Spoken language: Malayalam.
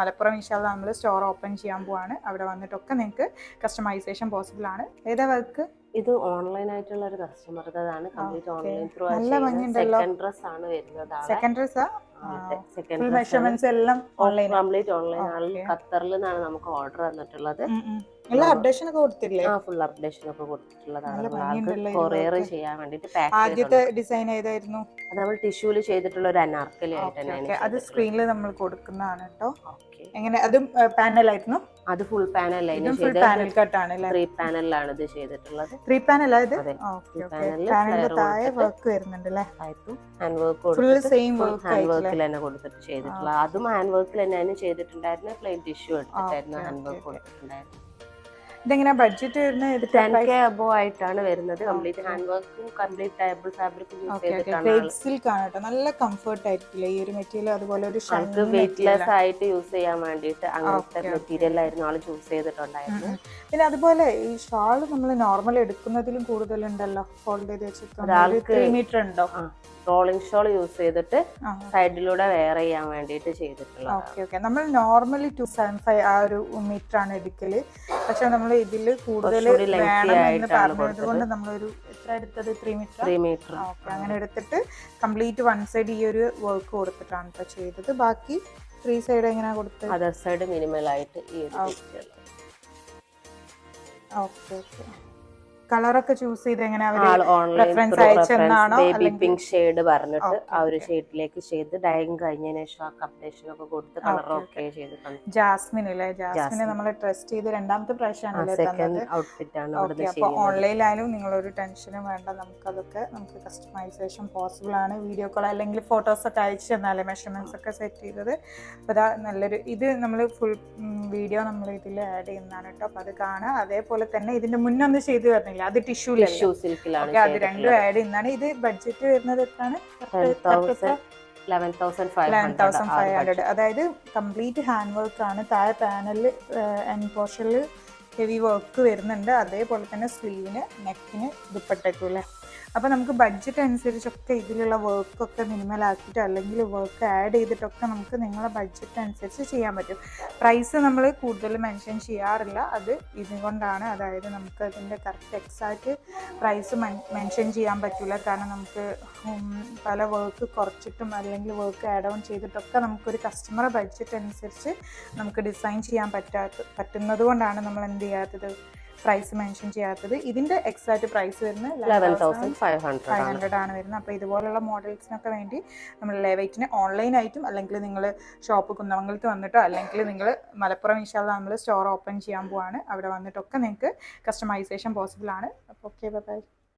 മലപ്പുറം ഇൻഷാല്ല നമ്മൾ സ്റ്റോർ ഓപ്പൺ ചെയ്യാൻ പോവാണ്. അവിടെ വന്നിട്ടൊക്കെ നിങ്ങൾക്ക് കസ്റ്റമൈസേഷൻ പോസിബിൾ ആണ്. ഏതാ വർക്ക് ഇത് ഓൺലൈൻ ആയിട്ടുള്ള ഒരു customer complete online through. Second dress ആണ് വരുന്നത് സെക്കൻഡ് ഡ്രസ്സാ സെക്കൻഡ് ഫുൾ മെഷർമെന്റ്സ് എല്ലാം ഓൺലൈൻ കംപ്ലീറ്റ് ഓൺലൈൻ ആണ്. ഖത്തറിൽ നിന്നാണ് നമുക്ക് ഓർഡർ തന്നിട്ടുള്ളത് അപ്ഡേഷൻ ഒക്കെ കൊടുത്തില്ലേ ആ ഫുൾ അപ്ഡേഷൻ ഒക്കെ കൊടുത്തിട്ടുള്ളതാണ്. നല്ല ആൾക്ക് കൊറിയർ ചെയ്യാൻ വേണ്ടിട്ട് ആദ്യത്തെ ഡിസൈൻ ഏതായിരുന്നു? അത് നമ്മൾ ടിഷ്യൂൽ ചെയ്തിട്ടുള്ള ഒരു അനാർക്കലി ആയിട്ട് Okay, തന്നെയാണ് അത് സ്ക്രീനിൽ നമ്മൾ കൊടുക്കുന്നതാണ് കേട്ടോ. എങ്ങനെ? അതും പാനലായിരുന്നു അത് ഫുൾ പാനൽ ഫുൾ കട്ടാണ് അല്ലേ ത്രീ പാനലിലാണ് ഇത് ചെയ്തിട്ടുള്ളത്. ത്രീ പാനൽ വർക്ക് വരുന്നുണ്ട് അല്ലേ ആയിട്ടും hand work full same work hand വർക്കിൽ തന്നെ കൊടുത്തിട്ട് ചെയ്തിട്ടുള്ള അതും ഹാൻഡ് വർക്കിൽ തന്നെ ചെയ്തിട്ടുണ്ടായിരുന്നു പ്ലെയിൻ ടിഷ്യൂ എടുത്തിട്ടായിരുന്നു ഹാൻഡ് വർക്ക്. കൊടുത്തിട്ടുണ്ടായിരുന്നത്. ഇതെങ്ങനെ ബഡ്ജറ്റ് വരുന്നത്? ടെൻ കെ അബോ ആയിട്ടാണ് വരുന്നത്. കംപ്ലീറ്റ് ഹാൻഡ് വർക്കും കംപ്ലീറ്റ് ടേബിൾ ഫാബ്രിക് യൂസ് ചെയ്തിട്ടാണ് സിൽക്ക് ആണ് കേട്ടോ നല്ല കംഫർട്ട് ആയിരിക്കില്ല ഈ ഒരു മെറ്റീരിയൽ അതുപോലെ ഒരു ആൾക്ക് വെയിറ്റ്ലെസ് ആയിട്ട് യൂസ് ചെയ്യാൻ വേണ്ടിയിട്ട് അങ്ങനത്തെ. മെറ്റീരിയൽ ആയിരുന്നു ആൾ ചൂസ് ചെയ്തിട്ടുണ്ടായിരുന്നു പിന്നെ അതുപോലെ ഈ ഷാൾ നമ്മൾ നോർമൽ എടുക്കുന്നതിലും കൂടുതലുണ്ടല്ലോ? ഫോൾഡ് ചെയ്ത് വെച്ചിട്ട് ത്രീ മീറ്റർ ഉണ്ടോ? റോളിംഗ് ഷോൾ യൂസ് ചെയ്തിട്ട് സൈഡിലൂടെ വെയർ ചെയ്യാൻ വേണ്ടിയിട്ട് ചെയ്തിട്ടുള്ളത് ഓക്കെ ഓക്കെ നമ്മൾ നോർമലി ടു സെവൻ ഫൈവ് ആ ഒരു മീറ്റർ ആണ് എടുക്കൽ. പക്ഷെ നമ്മൾ ഇതിൽ കൂടുതൽ നമ്മളൊരു എത്ര എടുത്തത്? Three metre three metre okay അങ്ങനെ എടുത്തിട്ട് കംപ്ലീറ്റ് വൺ സൈഡ് ഈ ഒരു വർക്ക് കൊടുത്തിട്ടാണ് കേട്ടോ ചെയ്തത്. ബാക്കി ത്രീ സൈഡ് എങ്ങനെയാ കൊടുത്തത്? അതർ സൈഡ് മിനിമൽ ആയിട്ട് ഈ. ഓക്കെ ഓക്കെ കളറൊക്കെ ചൂസ് ചെയ്ത് എങ്ങനെ reference അയച്ചെന്നാണോ? ബേബി പിങ്ക് ഷെയ്ഡ് പറഞ്ഞിട്ട് ആ ഒരു. ഷെയ്ഡിലേക്ക് ചെയ്ത് ഡൈങ് കഴിഞ്ഞതിന് ശേഷം ആ കപ്ഡേഷൻ ഒക്കെ കൊടുത്ത് ഓക്കെ ചെയ്തിട്ടുണ്ട് ജാസ്മിൻ അല്ലേ ജാസ്മിനെ നമ്മൾ ട്രസ്റ്റ് ചെയ്ത് രണ്ടാമത്തെ പ്രാവശ്യമാണല്ലേ തന്നത്. സെക്കൻഡ് ഔട്ട്ഫിറ്റ് ആണ് അപ്പോൾ ഓൺലൈനിലായാലും നിങ്ങളൊരു ടെൻഷനും വേണ്ട. നമുക്കതൊക്കെ നമുക്ക് കസ്റ്റമൈസേഷൻ പോസിബിൾ ആണ്. വീഡിയോ കോൾ അല്ലെങ്കിൽ ഫോട്ടോസ് ഒക്കെ അയച്ചു തന്നാലേ മെഷർമെന്റ്സ് ഒക്കെ സെറ്റ് ചെയ്തത്. അപ്പോൾ അതാ നല്ലൊരു ഇത് നമ്മൾ ഫുൾ വീഡിയോ നമ്മൾ ഇതിൽ ആഡ് ചെയ്യുന്നതാണ് കേട്ടോ. അപ്പോൾ അത് കാണാം അതേപോലെ തന്നെ ഇതിന്റെ മുന്നൊന്ന് ചെയ്തു വരുന്നില്ല അത് ടിഷ്യൂ ടിഷ്യൂ സിൽക്കിലാണ് ഓക്കെ അത് രണ്ടും ആഡ് ചെയ്യുന്നതാണ്. ഇത് ബഡ്ജറ്റ് വരുന്നത് എത്രയാണ്? അതായത് കംപ്ലീറ്റ് ഹാൻഡ് വർക്ക് ആണ് താഴെ പാനലിൽ എൻഡ് പോർഷനിൽ ഹെവി വർക്ക് വരുന്നുണ്ട്. അതേപോലെ തന്നെ സ്ലീവിന് നെക്കിന് ദുപ്പട്ടയ്ക്കും അപ്പോൾ നമുക്ക് ബഡ്ജറ്റ് അനുസരിച്ചൊക്കെ ഇതിലുള്ള വർക്കൊക്കെ മിനിമൽ ആക്കിയിട്ട് അല്ലെങ്കിൽ വർക്ക് ആഡ് ചെയ്തിട്ടൊക്കെ നമുക്ക് നിങ്ങളെ ബഡ്ജറ്റ് അനുസരിച്ച് ചെയ്യാൻ പറ്റും. പ്രൈസ് നമ്മൾ കൂടുതൽ മെൻഷൻ ചെയ്യാറില്ല. അത് ഇതുകൊണ്ടാണ്. അതായത് നമുക്ക് അതിന്റെ കറക്റ്റ് എക്സാക്റ്റ് പ്രൈസ് മെൻഷൻ ചെയ്യാൻ പറ്റില്ല കാരണം നമുക്ക് പല വർക്ക് കുറച്ചിട്ടും അല്ലെങ്കിൽ വർക്ക് ആഡ് ഓൺ ചെയ്തിട്ടൊക്കെ നമുക്കൊരു കസ്റ്റമറെ ബഡ്ജറ്റ് അനുസരിച്ച് നമുക്ക് ഡിസൈൻ ചെയ്യാൻ പറ്റാത്ത പറ്റുന്നത് കൊണ്ടാണ് നമ്മൾ എന്ത് ചെയ്യാത്തത് പ്രൈസ് മെൻഷൻ ചെയ്യാത്തത് ഇതിന്റെ എക്സാക്ട് പ്രൈസ് വരുന്നത് ലെവൻ തൗസൻഡ് ഫൈവ് ഹൺഡ്രഡ് ആണ്. വരുന്നത്. അപ്പോൾ ഇതുപോലുള്ള മോഡൽസിനൊക്കെ വേണ്ടി നമ്മൾ ലെവൈറ്റിന് ഓൺലൈനായിട്ടും അല്ലെങ്കിൽ നിങ്ങൾ ഷോപ്പ് കുന്നമംഗലത്ത് വന്നിട്ടോ അല്ലെങ്കിൽ നിങ്ങൾ മലപ്പുറം ഇൻഷാല്ല നമ്മൾ സ്റ്റോർ ഓപ്പൺ ചെയ്യാൻ പോവാണ്. അവിടെ വന്നിട്ടൊക്കെ നിങ്ങൾക്ക് കസ്റ്റമൈസേഷൻ പോസിബിൾ ആണ്. അപ്പോൾ ഓക്കെ ബൈ